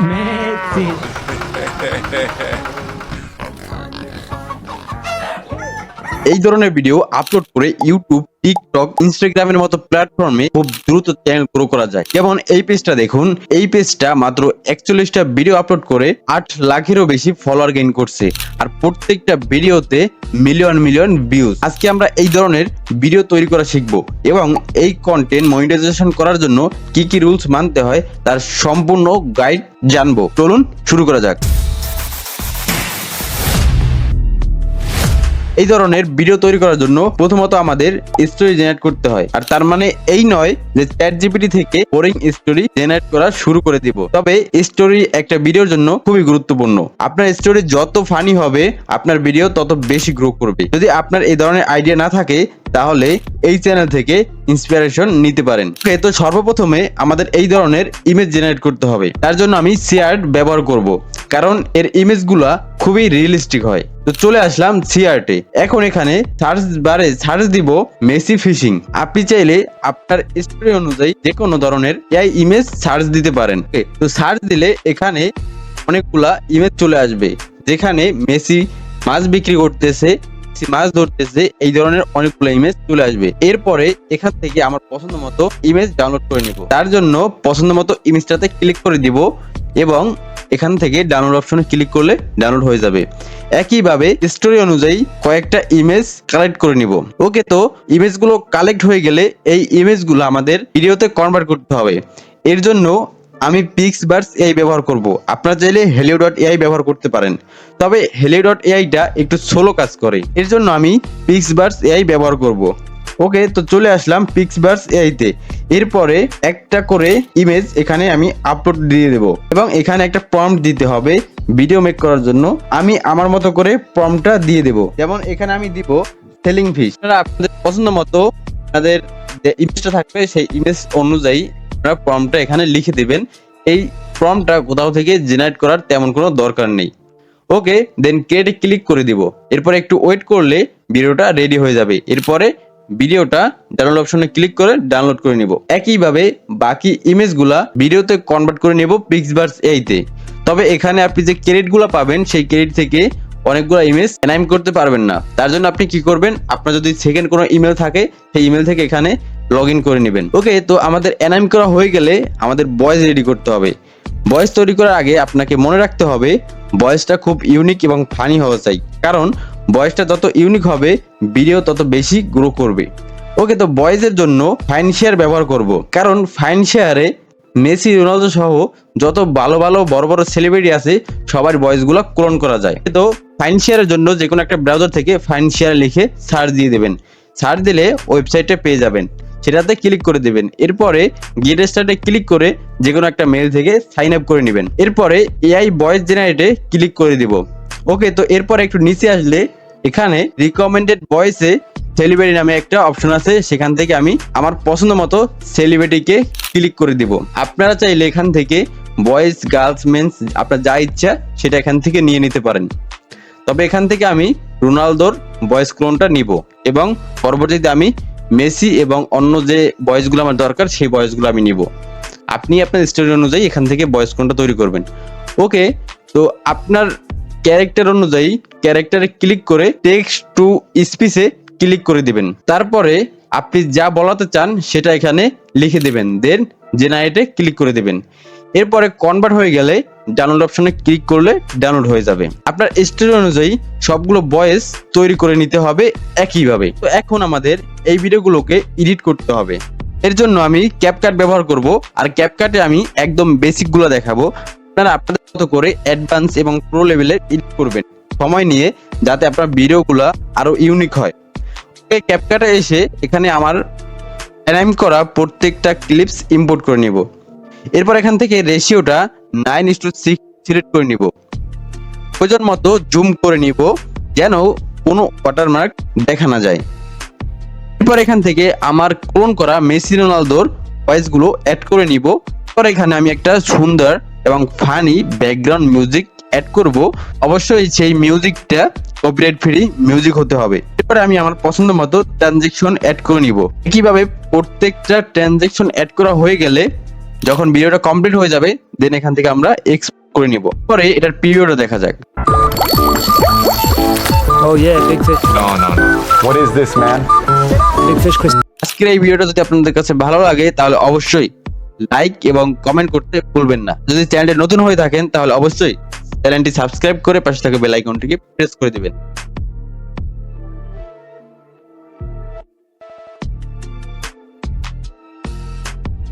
Metin. এই ধরনের video upload করে ইউটিউব টিকটক ইনস্টাগ্রামের মতো প্ল্যাটফর্মে খুব দ্রুত চ্যানেল গ্রো করা যায়। যেমন এই পেজটা দেখুন। এই পেজটা মাত্র একচল্লিশটা ভিডিও আপলোড করে আট লাখেরও বেশি ফলোয়ার গেইন করছে। আর প্রত্যেকটা ভিডিওতে মিলিয়ন মিলিয়ন ভিউজ আজকে আমরা এই ধরনের ভিডিও তৈরি করা শিখব এবং এই কন্টেন্ট মনিটাইজেশন করার জন্য কি কি রুলস মানতে হয় তার সম্পূর্ণ গাইড জানব। চলুন শুরু করা যাক। এই ধরনের ভিডিও তৈরি করার জন্য প্রথমত আমাদের স্টোরি জেনারেট করতে হয়। আর তার মানে এই নয় যে চ্যাট জিপিটি থেকে বোরিং স্টোরি জেনারেট করা শুরু করে দিব। তবে স্টোরি একটা ভিডিওর জন্য খুবই গুরুত্বপূর্ণ। আপনার স্টোরি যত ফানি হবে, আপনার ভিডিও তত বেশি গ্রো করবে। যদি আপনার এই ধরনের আইডিয়া না থাকে, তাহলে এই চ্যানেল থেকে ইন্সপিরেশন নিতে পারেন। তো সর্বপ্রথমে আমাদের এই ধরনের ইমেজ জেনারেট করতে হবে। তার জন্য আমি সিআর্ট ব্যবহার করব। কারণ এর ইমেজগুলা খুবই রিয়েলিস্টিক হয়। তো চলে আসলাম সিআরটে এখন এখানে সার্চ বারে সার্চ দিব মেসি ফিশিং আপনি চাইলে আপনার স্টোরি অনুযায়ী যে কোনো ধরনের এআই ইমেজ সার্চ দিতে পারেন। তো সার্চ দিলে এখানে অনেকগুলা ইমেজ চলে আসবে। যেখানে মেসি মাছ বিক্রি করতেছে মাছ ধরতেছে, এই ধরনের অনেকগুলো ইমেজ চলে আসবে। এরপরে এখান থেকে আমার পছন্দ মতো ইমেজ ডাউনলোড করে নিব। তার জন্য পছন্দ মতো ইমেজটাতে ক্লিক করে দিব এবং এখান থেকে ডাউনলোড অপশনে ক্লিক করলে ডাউনলোড হয়ে যাবে। একইভাবে স্টোরি অনুযায়ী কয়েকটা ইমেজ কালেক্ট করে নিব। ওকে, তো ইমেজগুলো কালেক্ট হয়ে গেলে এই ইমেজগুলো আমাদের ভিডিওতে কনভার্ট করতে হবে। এর জন্য আমি পিক্স বার্স এআই ব্যবহার করব। আপনারা চাইলে হেলিও ডট এআই ব্যবহার করতে পারেন। তবে হেলিও ডট এআইটা একটু স্লো কাজ করে। এর জন্য আমি পিক্স বার্স এআই ব্যবহার করব। ওকে, তো চলে আসলাম পিক্সবার্স এআইতে এরপরে একটা করে ইমেজ এখানে আমি আপলোড দিয়ে দেব এবং এখানে একটা প্রম্পট দিতে হবে ভিডিও মেক করার জন্য। আমি আমার মতো করে প্রম্পটটা দিয়ে দেব। যেমন এখানে আমি দিব সেলিং আপনারা আপনাদের পছন্দ মতো আপনাদের যে ইমেজটা থাকবে, সেই ইমেজ অনুযায়ী আপনারা প্রম্পটটা এখানে লিখে দিবেন। এই প্রম্পটটা কোথাও থেকে জেনারেট করার তেমন কোনো দরকার নেই। ওকে দেন ক্রিয়েটে ক্লিক করে দিব। এরপরে একটু ওয়েট করলে ভিডিওটা রেডি হয়ে যাবে। এরপরে ভিডিওটা ডাউনলোড অপশনে ক্লিক করে ডাউনলোড করে নিব। একইভাবে বাকি ইমেজগুলা ভিডিওতে কনভার্ট করে নেব পিক্সবার্স এইতে তবে এখানে আপনি যে ক্রেডিটগুলো পাবেন, সেই ক্রেডিট থেকে অনেকগুলো ইমেজ এনাইম করতে পারবেন না। তার জন্য আপনি কি করবেন? আপনার যদি সেকেন্ড কোনো ইমেল থাকে, সেই ইমেল থেকে এখানে লগ করে নেবেন। ওকে, তো আমাদের এনাইম করা হয়ে গেলে আমাদের বয়েস রেডি করতে হবে। বয়েস তৈরি করার আগে আপনাকে মনে রাখতে হবে বয়েসটা খুব ইউনিক এবং ফানি হওয়া চাই। কারণ ভয়েসটা যত ইউনিক হবে ভিডিও তত বেশি গ্রো করবে। ওকে তো ভয়েসের জন্য ফাইন শেয়ার ব্যবহার করব। কারণ ফাইন শেয়ারে মেসি, রোনালদো সহ যত ভালো ভালো, বড় বড় সেলিব্রিটি আছে, সবার ভয়েসগুলো ক্লোন করা যায়। তো ফাইন শেয়ারের জন্য যে কোনো একটা ব্রাউজার থেকে ফাইন শেয়ার লিখে সার্চ দিয়ে দেবেন। সার্চ দিলে ওয়েবসাইটে পেয়ে যাবেন। সেটাতে ক্লিক করে দেবেন। এরপরে গেট স্টার্টে ক্লিক করে যে কোনো একটা মেল থেকে সাইন আপ করে নেবেন। এরপরে এআই ভয়েস জেনারেটে ক্লিক করে দিব। ওকে তো এরপর একটু নিচে আসলে, এখানে রিকমেন্ডেড ভয়েসে সেলিব্রিটি নামে একটা অপশন আছে, সেখান থেকে আমি আমার পছন্দ মতো সেলিব্রিটিকে ক্লিক করে দিব। আপনারা চাইলে এখান থেকে বয়েজ গার্লস মেন্স আপনার যা ইচ্ছা, সেটা এখান থেকে নিয়ে নিতে পারেন। তবে এখান থেকে আমি রোনালদোর ভয়েস ক্লোনটা নিব এবং পরবর্তীতে আমি মেসি এবং অন্য যে ভয়েসগুলো আমার দরকার, সেই ভয়েসগুলো আমি নিব। আপনি আপনার স্টোরি অনুযায়ী এখান থেকে ভয়েস ক্লোনটা তৈরি করবেন। ওকে তো আপনার ক্যারেক্টার অনুযায়ী ক্যারেক্টারে ক্লিক করে টেক্সট টু স্পিচে ক্লিক করে দিবেন। তারপরে আপনি যা বলাতে চান সেটা এখানে লিখে দেবেন। দেন জেনারেটে ক্লিক করে দেবেন। এরপরে কনভার্ট হয়ে গেলে ডাউনলোড অপশনে ক্লিক করলে ডাউনলোড হয়ে যাবে। আপনার স্টোরি অনুযায়ী সবগুলো ভয়েস তৈরি করে নিতে হবে একইভাবে। তো এখন আমাদের এই ভিডিওগুলোকে এডিট করতে হবে। এর জন্য আমি ক্যাপকাট ব্যবহার করব। আর ক্যাপকাটে আমি একদম বেসিকগুলো দেখাবো। আপনারা আপনাদের করে অ্যাডভান্স এবং প্রো লেভেলের এডিট করবেন। সময় নিয়ে যাতে আপনার ভিডিওগুলো আরও ইউনিক হয়। এই ক্যাপকাটে এসে এখানে আমার অ্যানাইম করা প্রত্যেকটা ক্লিপস ইম্পোর্ট করে নিব। এরপর এখান থেকে রেশিওটা nine is to six select করে নিব। প্রয়োজন মতো জুম করে নিব যেন কোনো ওয়াটারমার্ক দেখা না যায়। এরপর এখান থেকে আমার ক্লোন করা মেসি রোনালদোর ভয়েসগুলো অ্যাড করে নিব। এরপর এখানে আমি একটা সুন্দর এবং ফানি ব্যাকগ্রাউন্ড মিউজিক অ্যাড করব অবশ্যই সেই মিউজিকটা কপিরাইট ফ্রি মিউজিক হতে হবে এরপরে আমি আমার পছন্দ মতো ট্রানজেকশন অ্যাড করে নিব কীভাবে প্রত্যেকটা ট্রানজেকশন অ্যাড করা হয়ে গেলে যখন ভিডিওটা কমপ্লিট হয়ে যাবে দেন এখান থেকে আমরা এক্সপোর্ট করে নিব পরে এটার পিরিয়ডও দেখা যাক Oh yeah, big fish. No, no, no. What is this, man? Big fish Chris. আজকের এই ভিডিওটা যদি আপনাদের কাছে ভালো লাগে তাহলে অবশ্যই লাইক এবং কমেন্ট করতে ভুলবেন না। যদি চ্যানেলটি নতুন হয়ে থাকেন, তাহলে অবশ্যই চ্যানেলটি সাবস্ক্রাইব করে পাশে থাকা বেল আইকনটিকে প্রেস করে দিবেন।